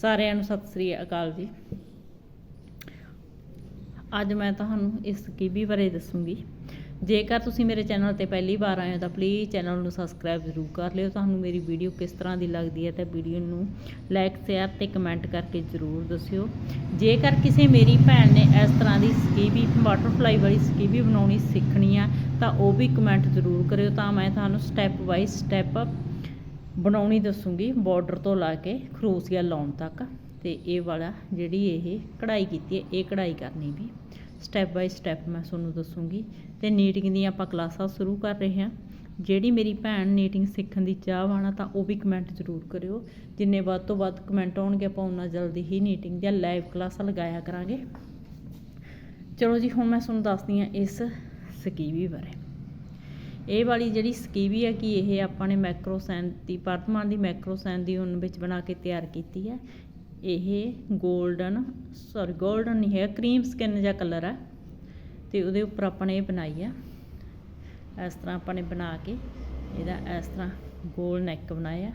ਸਾਰਿਆਂ ਨੂੰ ਸਤਿ ਸ੍ਰੀ ਅਕਾਲ ਜੀ। ਅੱਜ ਮੈਂ ਤੁਹਾਨੂੰ ਇਸ ਸਕੀਬੀ ਬਾਰੇ ਦੱਸੂੰਗੀ। ਜੇਕਰ ਤੁਸੀਂ ਮੇਰੇ ਚੈਨਲ ਤੇ ਪਹਿਲੀ ਵਾਰ ਆਏ ਹੋ ਤਾਂ ਪਲੀਜ਼ ਚੈਨਲ ਨੂੰ ਸਬਸਕ੍ਰਾਈਬ ਜ਼ਰੂਰ ਕਰ ਲਿਓ। ਤੁਹਾਨੂੰ ਮੇਰੀ ਵੀਡੀਓ ਕਿਸ ਤਰ੍ਹਾਂ ਦੀ ਲੱਗਦੀ ਹੈ ਤਾਂ ਵੀਡੀਓ ਨੂੰ ਲਾਈਕ ਸ਼ੇਅਰ ਤੇ ਕਮੈਂਟ ਕਰਕੇ ਜ਼ਰੂਰ ਦੱਸਿਓ। ਜੇਕਰ ਕਿਸੇ ਮੇਰੀ ਭੈਣ ਨੇ ਇਸ ਤਰ੍ਹਾਂ ਦੀ ਸਕੀਬੀ ਬਟਰਫਲਾਈ ਵਾਲੀ ਸਕੀਬੀ ਬਣਾਉਣੀ ਸਿੱਖਣੀ ਆ ਤਾਂ ਉਹ ਵੀ ਕਮੈਂਟ ਜ਼ਰੂਰ ਕਰਿਓ ਤਾਂ ਮੈਂ ਤੁਹਾਨੂੰ ਸਟੈਪ ਬਾਈ ਸਟੈਪ ਬਣਾਉਣੀ ਦੱਸੂਗੀ ਬਾਰਡਰ ਤੋਂ ਲਾ ਕੇ ਖਰੋਸੀਆ ਲਾਉਣ ਤੱਕ। ਤੇ ਇਹ ਵਾਲਾ ਜਿਹੜੀ ਇਹ ਕਢਾਈ ਕੀਤੀ ਹੈ, ਇਹ ਕਢਾਈ ਕਰਨੀ ਵੀ। ਸਟੈਪ ਬਾਈ ਸਟੈਪ ਮੈਂ ਤੁਹਾਨੂੰ ਦੱਸੂਗੀ। ਤੇ ਨੀਟਿੰਗ ਦੀਆਂ ਆਪਾਂ ਕਲਾਸਾਂ ਸ਼ੁਰੂ ਕਰ ਰਹੇ ਹਾਂ। ਜਿਹੜੀ ਮੇਰੀ ਭੈਣ ਨੀਟਿੰਗ ਸਿੱਖਣ ਦੀ ਚਾਹਵਾਨ ਆ ਤਾਂ ਉਹ ਵੀ ਕਮੈਂਟ ਜ਼ਰੂਰ ਕਰਿਓ। ਜਿੰਨੇ ਵੱਧ ਤੋਂ ਵੱਧ ਕਮੈਂਟ ਆਉਣਗੇ, ਆਪਾਂ ਉਹਨਾਂ ਜਲਦੀ ਹੀ ਨੀਟਿੰਗ ਦੀਆਂ ਲਾਈਵ ਕਲਾਸਾਂ ਲਗਾਇਆ ਕਰਾਂਗੇ। ਚਲੋ ਜੀ, ਹੁਣ ਮੈਂ ਤੁਹਾਨੂੰ ਦੱਸਦੀ ਹਾਂ ਇਸ ਸਕੀਵੀ ਬਾਰੇ। ਇਹ ਵਾਲੀ ਜਿਹੜੀ ਸਕੀਵੀ ਹੈ ਕਿ ਇਹ ਆਪਾਂ ਨੇ ਮੈਕਰੋਸੈਨ ਦੀ ਵਰਤਮਾਨ ਦੀ ਮੈਕਰੋਸੈਨ ਦੀ ਉਨ ਵਿੱਚ ਬਣਾ ਕੇ ਤਿਆਰ ਕੀਤੀ ਹੈ। ਇਹ 골ਡਨ ਸੌਰੀ 골ਡਨ ਨਹੀਂ ਹੈ ਕਰੀਮ ਸਕਿਨ ਜਿਹਾ ਕਲਰ ਹੈ। ਤੇ ਉਹਦੇ ਉੱਪਰ ਆਪਾਂ ਨੇ ਇਹ ਬਣਾਈ ਆ ਇਸ ਤਰ੍ਹਾਂ ਆਪਾਂ ਨੇ ਬਣਾ ਕੇ ਇਹਦਾ ਇਸ ਤਰ੍ਹਾਂ ਗੋਲ ਨੈਕ ਬਣਾਇਆ।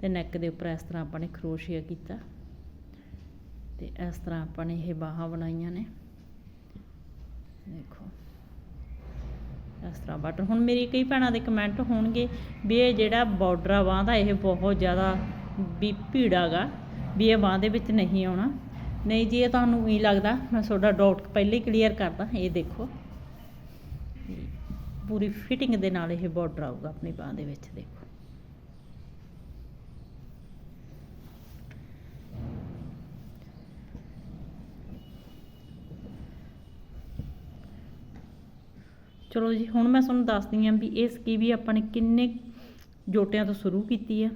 ਤੇ ਨੈਕ ਦੇ ਉੱਪਰ ਇਸ ਤਰ੍ਹਾਂ ਆਪਾਂ ਨੇ ਖਰੋਸ਼ੀਆ ਕੀਤਾ। ਤੇ ਇਸ ਤਰ੍ਹਾਂ ਆਪਾਂ ਨੇ ਇਹ ਬਾਹਾਂ ਬਣਾਈਆਂ ਨੇ। ਦੇਖੋ। ਇਸ ਤਰ੍ਹਾਂ। ਬਟਨ ਹੁਣ ਮੇਰੀ ਕਈ ਭੈਣਾਂ ਦੇ ਕਮੈਂਟ ਹੋਣਗੇ ਵੀ ਇਹ ਜਿਹੜਾ ਬਾਰਡਰ ਆ ਬਾਂਹ ਦਾ ਇਹ ਬਹੁਤ ਜ਼ਿਆਦਾ ਵੀ ਭੀੜਾਗਾ ਵੀ ਇਹ ਬਾਂਹ ਦੇ ਵਿੱਚ ਨਹੀਂ ਆਉਣਾ। ਨਹੀਂ ਜੀ, ਇਹ ਤੁਹਾਨੂੰ ਹੀ ਲੱਗਦਾ, ਮੈਂ ਤੁਹਾਡਾ ਡਾਊਟ ਪਹਿਲੇ ਹੀ ਕਲੀਅਰ ਕਰਦਾ, ਇਹ ਦੇਖੋ। ਪੂਰੀ ਫਿਟਿੰਗ ਦੇ ਨਾਲ ਇਹ ਬਾਰਡਰ ਆਊਗਾ ਆਪਣੀ ਬਾਂਹ ਦੇ ਵਿੱਚ, ਦੇਖੋ। ਚਲੋ ਜੀ, ਹੁਣ ਮੈਂ ਤੁਹਾਨੂੰ ਦੱਸਦੀ ਹਾਂ ਵੀ ਇਹ ਸਕੀਵੀ ਆਪਾਂ ਨੇ ਕਿੰਨੇ ਜੋਟਿਆਂ ਤੋਂ ਸ਼ੁਰੂ ਕੀਤੀ ਆ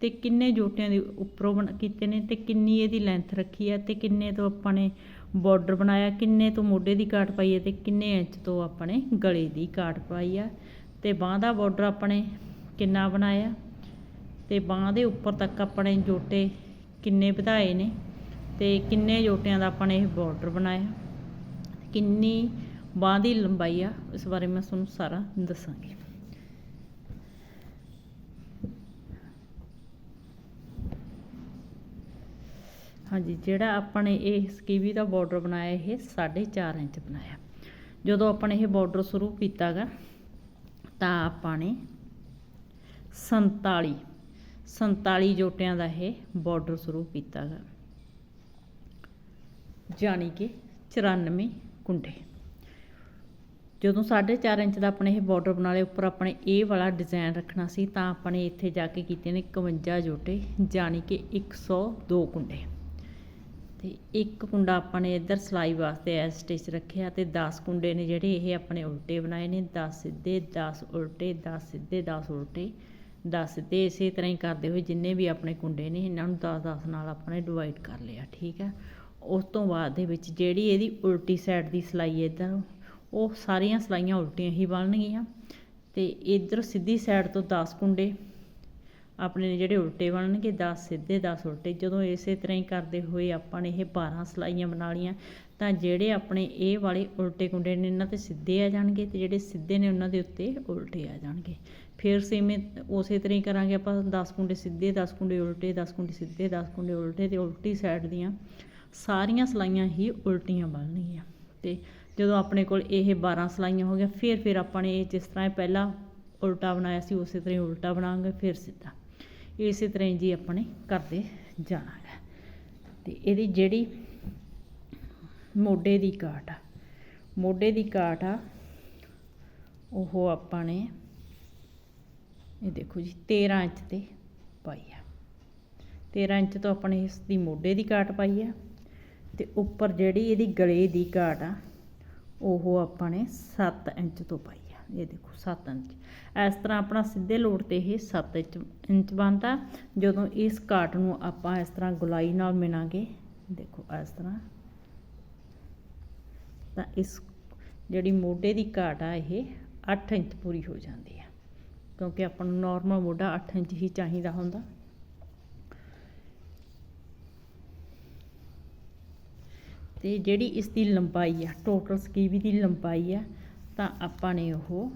ਤੇ ਕਿੰਨੇ ਜੋਟਿਆਂ ਦੇ ਉੱਪਰੋਂ ਬਣ, ਕੀਤੇ ਨੇ ਤੇ ਕਿੰਨੀ ਇਹਦੀ ਲੈਂਥ ਰੱਖੀ ਆ ਤੇ ਕਿੰਨੇ ਤੋਂ ਆਪਾਂ ਨੇ ਬਾਰਡਰ ਬਣਾਇਆ, ਕਿੰਨੇ ਤੋਂ ਮੋਢੇ ਦੀ ਕਾਟ ਪਾਈ ਹੈ ਤੇ ਕਿੰਨੇ ਇੰਚ ਤੋਂ ਆਪਾਂ ਨੇ ਗਲੇ ਦੀ ਕਾਟ ਪਾਈ ਆ ਤੇ ਬਾਹ ਦਾ ਬਾਰਡਰ ਆਪਣੇ ਕਿੰਨਾ ਬਣਾਇਆ ਤੇ ਬਾਹ ਦੇ ਉੱਪਰ ਤੱਕ ਆਪਣੇ ਜੋਟੇ ਕਿੰਨੇ ਵਧਾਏ ਨੇ ਤੇ ਕਿੰਨੇ ਜੋਟਿਆਂ ਦਾ ਆਪਾਂ ਨੇ ਇਹ ਬਾਰਡਰ ਬਣਾਇਆ, ਕਿੰਨੀ ਬਾਹ ਦੀ ਲੰਬਾਈ ਆ, ਇਸ ਬਾਰੇ ਮੈਂ ਤੁਹਾਨੂੰ ਸਾਰਾ ਦੱਸਾਂਗੀ। ਹਾਂਜੀ, ਜਿਹੜਾ ਆਪਾਂ ਨੇ ਇਹ ਸਕੀਵੀ ਦਾ ਬਾਰਡਰ ਬਣਾਇਆ, ਇਹ 4.5 ਇੰਚ ਬਣਾਇਆ। ਜਦੋਂ ਆਪਾਂ ਨੇ ਇਹ ਬਾਰਡਰ ਸ਼ੁਰੂ ਕੀਤਾਗਾ, ਤਾਂ ਆਪਾਂ ਨੇ 47 47 ਜੋਟਿਆਂ ਦਾ ਇਹ ਬਾਰਡਰ ਸ਼ੁਰੂ ਕੀਤਾਗਾ। ਜਾਣੀ ਕਿ 94 ਕੁੰਡੇ। ਜਦੋਂ 4.5 ਇੰਚ ਦਾ ਆਪਣੇ ਇਹ ਬਾਰਡਰ ਬਣਾ ਲਏ, ਉੱਪਰ ਆਪਣੇ ਇਹ ਵਾਲਾ ਡਿਜ਼ਾਈਨ ਰੱਖਣਾ ਸੀ, ਤਾਂ ਆਪਣੇ ਇੱਥੇ ਜਾ ਕੇ ਕੀਤੇ ਨੇ 51 ਜੋਟੇ, ਜਾਣੀ ਕਿ 102 ਕੁੰਡੇ। ਤੇ ਇੱਕ ਕੁੰਡਾ ਆਪਾਂ ਨੇ ਇੱਧਰ ਸਲਾਈ ਵਾਸਤੇ ਐ ਸਟਿਚ ਰੱਖਿਆ ਤੇ 10 ਕੁੰਡੇ ਨੇ ਜਿਹੜੇ ਇਹ ਆਪਣੇ ਉਲਟੇ ਬਣਾਏ ਨੇ 10 ਸਿੱਧੇ 10 ਉਲਟੇ 10 ਸਿੱਧੇ 10 ਉਲਟੇ। 10 ਸਿੱਧੇ ਇਸੇ ਤਰ੍ਹਾਂ ਹੀ ਕਰਦੇ ਹੋਏ ਜਿੰਨੇ ਵੀ ਆਪਣੇ ਕੁੰਡੇ ਨੇ, ਇਹਨਾਂ ਨੂੰ 10 10 ਨਾਲ ਆਪਾਂ ਨੇ ਡਿਵਾਈਡ ਕਰ ਲਿਆ, ਠੀਕ ਹੈ। ਉਸ ਤੋਂ ਬਾਅਦ ਦੇ ਵਿੱਚ ਜਿਹੜੀ ਇਹਦੀ ਉਲਟੀ ਸਾਈਡ ਦੀ ਸਲਾਈ ਇੱਧਰ ਉਹ ਸਾਰੀਆਂ ਸਲਾਈਆਂ ਉਲਟੀਆਂ ਹੀ ਬਣਨਗੀਆਂ ਤੇ ਇੱਧਰ ਸਿੱਧੀ ਸਾਈਡ ਤੋਂ 10 ਕੁੰਡੇ ਆਪਣੇ ਜਿਹੜੇ ਉਲਟੇ ਬਣਨਗੇ 10 ਸਿੱਧੇ 10 ਉਲਟੇ। ਜਦੋਂ ਇਸੇ ਤਰ੍ਹਾਂ ਹੀ ਕਰਦੇ ਹੋਏ ਆਪਾਂ ਨੇ ਇਹ 12 ਸਲਾਈਆਂ ਬਣਾ ਲੀਆਂ ਤਾਂ ਜਿਹੜੇ ਆਪਣੇ ਇਹ ਵਾਲੇ ਉਲਟੇ ਕੁੰਡੇ ਨੇ, ਇਹਨਾਂ ਤੇ ਸਿੱਧੇ ਆ ਜਾਣਗੇ ਤੇ ਜਿਹੜੇ ਸਿੱਧੇ ਨੇ, ਉਹਨਾਂ ਦੇ ਉੱਤੇ ਉਲਟੇ ਆ ਜਾਣਗੇ। ਫਿਰ ਸੇਮੇ ਉਸੇ ਤਰ੍ਹਾਂ ਹੀ ਕਰਾਂਗੇ ਆਪਾਂ 10 ਕੁੰਡੇ ਸਿੱਧੇ 10 ਕੁੰਡੇ ਉਲਟੇ 10 ਕੁੰਡੇ ਸਿੱਧੇ 10 ਕੁੰਡੇ ਉਲਟੇ ਤੇ ਉਲਟੀ ਸਾਈਡ ਦੀਆਂ ਸਾਰੀਆਂ ਸਲਾਈਆਂ ਹੀ ਉਲਟੀਆਂ ਬਣਨਗੀਆਂ ਤੇ ਜਦੋਂ ਆਪਣੇ ਕੋਲ ਇਹ 12 ਸਲਾਈਆਂ ਹੋ ਗਿਆ ਫਿਰ ਫਿਰ ਆਪਾਂ ਨੇ ਇਹ ਜਿਸ ਤਰ੍ਹਾਂ ਪਹਿਲਾਂ ਉਲਟਾ ਬਣਾਇਆ ਸੀ, ਉਸੇ ਤਰ੍ਹਾਂ ਹੀ ਉਲਟਾ ਬਣਾਵਾਂਗੇ, ਫਿਰ ਸਿੱਧਾ। ਇਸੇ ਤਰ੍ਹਾਂ ਹੀ ਜੀ ਆਪਣੇ ਕਰਦੇ ਜਾਣਾ ਹੈ। ਤੇ ਇਹਦੀ ਜਿਹੜੀ ਮੋਢੇ ਦੀ ਕਾਟ ਆ, ਮੋਢੇ ਦੀ ਕਾਟ ਆ, ਉਹ ਆਪਾਂ ਨੇ ਇਹ ਦੇਖੋ ਜੀ 13 ਇੰਚ ਤੇ ਪਾਈ ਆ। 13 ਇੰਚ ਤੋਂ ਆਪਣੇ ਇਸ ਦੀ ਮੋਢੇ ਦੀ ਕਾਟ ਪਾਈ ਆ ਤੇ ਉੱਪਰ ਜਿਹੜੀ ਇਹਦੀ ਗਲੇ ਦੀ ਕਾਟ ਆ ਉਹ ਆਪਾਂ ਨੇ 7 ਇੰਚ ਤੋਂ ਪਾਈ ਆ। ਇਹ ਦੇਖੋ 7 ਇੰਚ। ਇਸ ਤਰ੍ਹਾਂ ਆਪਣਾ ਸਿੱਧੇ ਲੋਡ ਤੇ ਇਹ 7 ਇੰਚ ਇੰਚ ਬਣਦਾ। ਜਦੋਂ ਇਸ ਕਾਟ ਨੂੰ ਆਪਾਂ ਇਸ ਤਰ੍ਹਾਂ ਗੁਲਾਈ ਨਾਲ ਮਿਣਾਂਗੇ ਦੇਖੋ ਇਸ ਤਰ੍ਹਾਂ। ਤਾਂ ਇਸ ਜਿਹੜੀ ਮੋਢੇ ਦੀ ਘਾਟ ਆ, ਇਹ 8 ਇੰਚ ਪੂਰੀ ਹੋ ਜਾਂਦੀ ਆ। ਕਿਉਂਕਿ ਆਪਾਂ ਨੂੰ ਨਾਰਮਲ ਮੋਢਾ 8 ਇੰਚ ਹੀ ਚਾਹੀਦਾ ਹੁੰਦਾ। ਤੇ ਜਿਹੜੀ ਇਸ ਦੀ ਲੰਬਾਈ ਆ ਟੋਟਲ ਸਕੀਵੀ ਦੀ ਲੰਬਾਈ ਆ, ਤਾਂ ਆਪਾਂ ਨੇ ਉਹ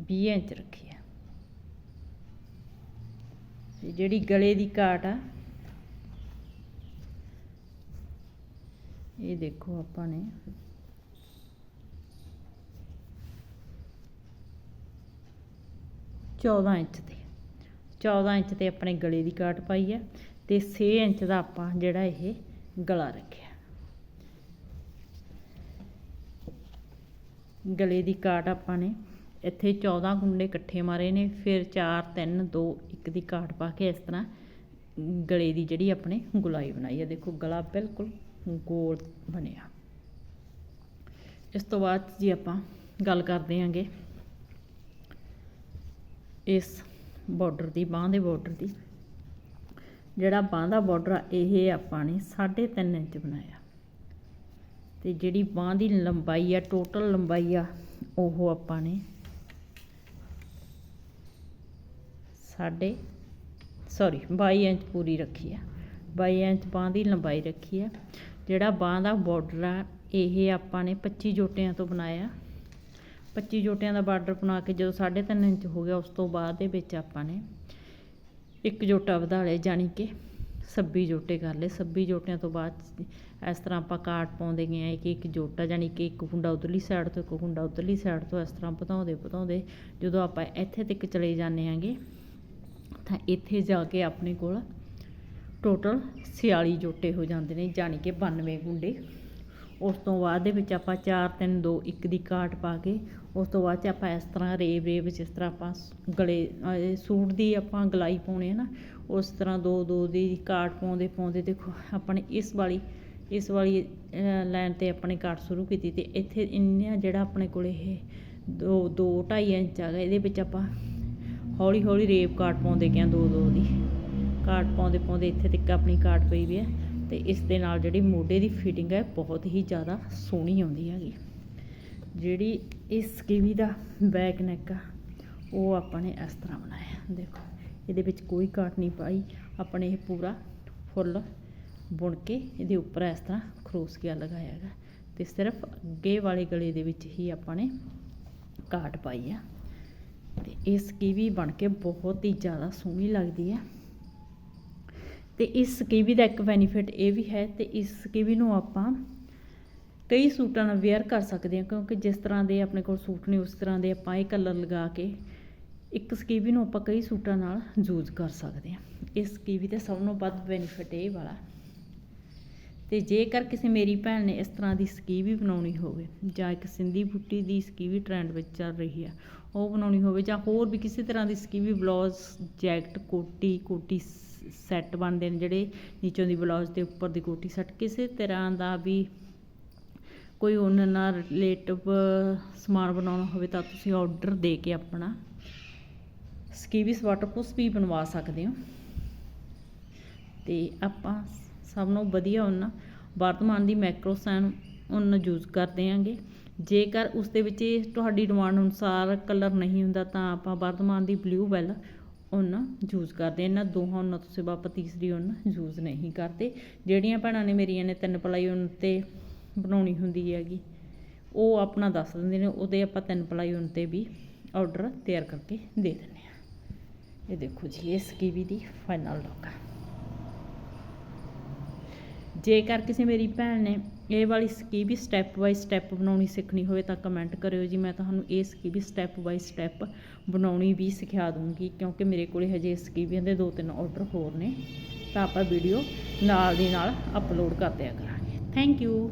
20 ਇੰਚ ਰੱਖੀ ਆ। ਤੇ ਜਿਹੜੀ ਗਲੇ ਦੀ ਘਾਟ ਆ, ਇਹ ਦੇਖੋ ਆਪਾਂ ਨੇ। ਚੌਦਾਂ ਇੰਚ ਤੇ। 14 ਇੰਚ ਤੇ ਆਪਣੇ ਗਲੇ ਦੀ ਕਾਟ ਪਾਈ ਹੈ ਤੇ 6 ਇੰਚ ਦਾ ਆਪਾਂ ਜਿਹੜਾ ਇਹ ਗਲਾ ਰੱਖਿਆ। ਗਲੇ ਦੀ ਕਾਟ ਆਪਾਂ ਨੇ ਇੱਥੇ 14 ਗੁੰਡੇ ਇਕੱਠੇ ਮਾਰੇ ਨੇ, ਫਿਰ 4 3 2 1 ਦੀ ਕਾਟ ਪਾ ਕੇ ਇਸ ਤਰ੍ਹਾਂ ਗਲੇ ਦੀ ਜਿਹੜੀ ਆਪਣੇ ਗੁਲਾਈ ਬਣਾਈ ਹੈ ਦੇਖੋ ਗਲਾ ਬਿਲਕੁਲ ਗੋਲ ਬਣਿਆ। ਇਸ ਤੋਂ ਬਾਅਦ ਜੀ ਆਪਾਂ ਗੱਲ ਕਰਦੇ ਹਾਂਗੇ ਇਸ ਬਾਰਡਰ ਦੀ, ਬਾਹ ਦੇ ਬਾਰਡਰ ਦੀ। ਜਿਹੜਾ ਬਾਹ ਦਾ ਬਾਰਡਰ ਆ, ਇਹ ਆਪਾਂ ਨੇ 3.5 ਇੰਚ ਬਣਾਇਆ। ਤੇ ਜਿਹੜੀ ਬਾਹ ਦੀ ਲੰਬਾਈ ਆ ਟੋਟਲ ਲੰਬਾਈ ਆ, ਉਹ ਆਪਾਂ ਨੇ ਸਾਡੇ ਸੌਰੀ 22 ਇੰਚ ਪੂਰੀ ਰੱਖੀ ਆ। 22 ਇੰਚ ਬਾਹ ਦੀ ਲੰਬਾਈ ਰੱਖੀ ਆ। ਜਿਹੜਾ ਬਾਹ ਦਾ ਬਾਰਡਰ ਆ, ਇਹ ਆਪਾਂ ਨੇ 25 ਜੋਟਿਆਂ ਤੋਂ ਬਣਾਇਆ। 25 ਜੋਟਿਆਂ ਦਾ ਬਾਰਡਰ ਬਣਾ ਕੇ ਜਦੋਂ 3.5 ਇੰਚ ਹੋ ਗਿਆ, ਉਸ ਤੋਂ ਬਾਅਦ ਦੇ ਵਿੱਚ ਆਪਾਂ ਨੇ ਇੱਕ ਜੋਟਾ ਵਧਾ ਲਿਆ ਜਾਣੀ ਕਿ 26 ਜੋਟੇ ਕਰ ਲਏ। 26 ਜੋਟਿਆਂ ਤੋਂ ਬਾਅਦ ਇਸ ਤਰ੍ਹਾਂ ਆਪਾਂ ਕਾਟ ਪਾਉਂਦੇ ਗਏ ਆ ਕਿ ਇੱਕ ਜੋਟਾ, ਜਾਣੀ ਕਿ ਇੱਕ ਕੁੰਡਾ ਉਧਰਲੀ ਸਾਈਡ ਤੋਂ ਇੱਕ ਕੁੰਡਾ ਉਧਰਲੀ ਸਾਈਡ ਤੋਂ ਇਸ ਤਰ੍ਹਾਂ ਵਧਾਉਂਦੇ ਵਧਾਉਂਦੇ ਜਦੋਂ ਆਪਾਂ ਇੱਥੇ ਤੱਕ ਚਲੇ ਜਾਂਦੇ ਆਂਗੇ ਤਾਂ ਇੱਥੇ ਜਾ ਕੇ ਆਪਣੇ ਕੋਲ ਟੋਟਲ 46 ਜੋਟੇ ਹੋ ਜਾਂਦੇ ਨੇ, ਜਾਣੀ ਕਿ 92 ਗੁੰਡੇ। ਉਸ ਤੋਂ ਬਾਅਦ ਦੇ ਵਿੱਚ ਆਪਾਂ 4 3 2 1 ਦੀ ਕਾਟ ਪਾ ਕੇ ਉਸ ਤੋਂ ਬਾਅਦ ਚ ਆਪਾਂ ਇਸ ਤਰ੍ਹਾਂ ਰੇਬ ਰੇਬ ਜਿਸ ਤਰ੍ਹਾਂ ਆਪਾਂ ਗਲੇ ਸੂਟ ਦੀ ਆਪਾਂ ਗਲਾਈ ਪਾਉਣੇ ਹੈ ਨਾ, ਉਸ ਤਰ੍ਹਾਂ ਦੋ ਦੋ ਦੀ ਕਾਟ ਪਾਉਂਦੇ ਪਾਉਂਦੇ ਦੇਖੋ ਆਪਣੇ ਇਸ ਵਾਲੀ ਇਸ ਵਾਲੀ ਲਾਈਨ ਤੇ ਆਪਣੇ ਕਾਟ ਸ਼ੁਰੂ ਕੀਤੀ ਤੇ ਇੱਥੇ ਇੰਨਾ ਜਿਹੜਾ ਆਪਣੇ ਕੋਲ ਇਹ ਦੋ ਦੋ 2.5 ਇੰਚ ਆ ਗਿਆ ਇਹਦੇ ਵਿੱਚ ਆਪਾਂ ਹੌਲੀ ਹੌਲੀ ਰੇਬ ਕਾਟ ਪਾਉਂਦੇ ਗਏ ਦੋ ਦੋ ਦੀ। ਕਾਟ ਪਾਉਂਦੇ ਪਾਉਂਦੇ ਇੱਥੇ ਤੱਕ ਆਪਣੀ ਕਾਟ ਪਈ ਵੀ ਹੈ। ਤੇ ਇਸ ਦੇ ਨਾਲ ਜਿਹੜੀ ਮੋਢੇ ਦੀ ਫਿਟਿੰਗ ਹੈ, ਬਹੁਤ ਹੀ ਜ਼ਿਆਦਾ ਸੋਹਣੀ ਆਉਂਦੀ ਹੈਗੀ। ਜਿਹੜੀ ਇਸ ਕਿਵੀ ਦਾ ਬੈਕ ਨੈਕ ਆ, ਉਹ ਆਪਾਂ ਨੇ ਇਸ ਤਰ੍ਹਾਂ ਬਣਾਇਆ। ਦੇਖੋ, ਇਹਦੇ ਵਿੱਚ ਕੋਈ ਕਾਟ ਨਹੀਂ ਪਾਈ। ਆਪਣੇ ਇਹ ਪੂਰਾ ਫੁੱਲ ਬੁਣ ਕੇ ਇਹਦੇ ਉੱਪਰ ਇਸ ਤਰ੍ਹਾਂ ਖਰੋਸ ਗਿਆ ਲਗਾਇਆ ਹੈਗਾ। ਤੇ ਸਿਰਫ ਅੱਗੇ ਵਾਲੇ ਗਲੇ ਦੇ ਵਿੱਚ ਹੀ ਆਪਾਂ ਨੇ ਕਾਟ ਪਾਈ ਆ। ਤੇ ਇਸ ਕੀਵੀ ਬਣ ਕੇ ਬਹੁਤ ਹੀ ਜ਼ਿਆਦਾ ਸੋਹਣੀ ਲੱਗਦੀ ਹੈ ਤੇ ਇਸ ਸਕੀਵੀ ਦਾ ਇੱਕ ਬੈਨੀਫਿਟ ਇਹ ਵੀ ਹੈ ਤੇ ਇਸ ਸਕੀਵੀ ਨੂੰ ਆਪਾਂ ਕਈ ਸੂਟਾਂ ਨਾਲ ਵੇਅਰ ਕਰ ਸਕਦੇ ਹਾਂ, ਕਿਉਂਕਿ ਜਿਸ ਤਰ੍ਹਾਂ ਦੇ ਆਪਣੇ ਕੋਲ ਸੂਟ ਨੇ, ਉਸ ਤਰ੍ਹਾਂ ਦੇ ਆਪਾਂ ਇਹ ਕਲਰ ਲਗਾ ਕੇ ਇੱਕ ਸਕੀਵੀ ਨੂੰ ਆਪਾਂ ਕਈ ਸੂਟਾਂ ਨਾਲ ਯੂਜ਼ ਕਰ ਸਕਦੇ ਹਾਂ। ਇਸ ਸਕੀਵੀ ਦਾ ਸਭ ਨੂੰ ਵੱਧ ਬੈਨੀਫਿਟ ਇਹ ਵਾਲਾ। ਤੇ ਜੇਕਰ ਕਿਸੇ ਮੇਰੀ ਭੈਣ ਨੇ ਇਸ ਤਰ੍ਹਾਂ ਦੀ ਸਕੀਵੀ ਬਣਾਉਣੀ ਹੋਵੇ, ਜਾਂ ਇੱਕ ਸਿੰਧੀ ਬੁੱਟੀ ਦੀ ਸਕੀਵੀ ਟ੍ਰੈਂਡ ਵਿੱਚ ਚੱਲ ਰਹੀ ਹੈ ਉਹ ਬਣਾਉਣੀ ਹੋਵੇ, ਜਾਂ ਹੋਰ ਵੀ ਕਿਸੇ ਤਰ੍ਹਾਂ ਦੀ ਸਕੀਵੀ ਬਲਾਉਜ਼ ਜੈਕਟ, ਕੋਟੀ ਕੋਟੀ ਸੈੱਟ ਬਣਦੇ ਨੇ ਜਿਹੜੇ ਨੀਚੋਂ ਦੀ ਬਲਾਉਜ਼ ਦੇ ਉੱਪਰ ਦੀ ਕੋਟੀ ਸੈੱਟ ਕਿਸੇ ਤਰ੍ਹਾਂ ਦਾ ਵੀ ਕੋਈ ਉਹਨਾਂ ਨਾਲ ਰਿਲੇਟਿਵ ਸਮਾਨ ਬਣਾਉਣਾ ਹੋਵੇ ਤਾਂ ਤੁਸੀਂ ਆਰਡਰ ਦੇ ਕੇ ਆਪਣਾ ਸਕੀਵੀ ਸਵਾਟਰ ਕੁਛ ਵੀ ਬਣਵਾ ਸਕਦੇ ਹੋ। ਤੇ ਆਪਾਂ ਸਭ ਨੂੰ ਵਧੀਆ ਉਹਨਾਂ ਵਰਤਮਾਨ ਦੀ ਮੈਕਰੋਸੈਨ ਉਹਨਾਂ ਯੂਜ਼ ਕਰਦੇ ਆਂਗੇ ਜੇਕਰ ਉਸ ਦੇ ਵਿੱਚ ਤੁਹਾਡੀ ਡਿਮਾਂਡ ਅਨੁਸਾਰ ਕਲਰ ਨਹੀਂ ਹੁੰਦਾ ਤਾਂ ਆਪਾਂ ਵਰਤਮਾਨ ਦੀ ਬਲੂ ਵੈਲ ਉਹਨਾਂ ਯੂਜ਼ ਕਰਦੇ। ਇਹਨਾਂ ਦੋਹਾਂ ਉਹਨਾਂ ਤੋਂ ਸਿਵਾ ਆਪਾਂ ਤੀਸਰੀ ਉਹਨਾਂ ਯੂਜ਼ ਨਹੀਂ ਕਰਦੇ। ਜਿਹੜੀਆਂ ਭੈਣਾਂ ਨੇ ਮੇਰੀਆਂ ਨੇ ਤਿੰਨ ਪਲਾਈ ਉਨ ਤੇ ਬਣਾਉਣੀ ਹੁੰਦੀ ਹੈਗੀ, ਉਹ ਆਪਣਾ ਦੱਸ ਦਿੰਦੇ ਨੇ, ਉਹਦੇ ਆਪਾਂ ਤਿੰਨ ਪਲਾਈ ਉਨ ਤੇ ਵੀ ਆਰਡਰ ਤਿਆਰ ਕਰਕੇ ਦੇ ਦਿੰਦੇ ਆ ਇਹ ਦੇਖੋ ਜੀ ਇਹ ਸਕੀਵੀ ਦੀ ਫਾਈਨਲ ਲੁੱਕ ਆ। ਜੇਕਰ ਕਿਸੇ ਮੇਰੀ ਭੈਣ ਨੇ ਇਹ ਵਾਲੀ ਸਕੀਵੀ ਸਟੈਪ ਬਾਈ ਸਟੈਪ ਬਣਾਉਣੀ ਸਿੱਖਣੀ ਹੋਵੇ ਤਾਂ ਕਮੈਂਟ ਕਰਿਓ ਜੀ, ਮੈਂ ਤੁਹਾਨੂੰ ਇਹ ਸਕੀਵੀ ਸਟੈਪ ਬਾਈ ਸਟੈਪ ਬਣਾਉਣੀ ਵੀ ਸਿਖਾ ਦੂੰਗੀ ਕਿਉਂਕਿ ਮੇਰੇ ਕੋਲੇ ਹਜੇ ਸਕੀਬੀਆਂ ਦੇ ਦੋ ਤਿੰਨ ਆਰਡਰ ਹੋਰ ਨੇ, ਤਾਂ ਆਪਾਂ ਵੀਡੀਓ ਨਾਲ ਦੀ ਨਾਲ ਅਪਲੋਡ ਕਰ ਦਿਆ ਕਰਾਂਗੇ। Thank you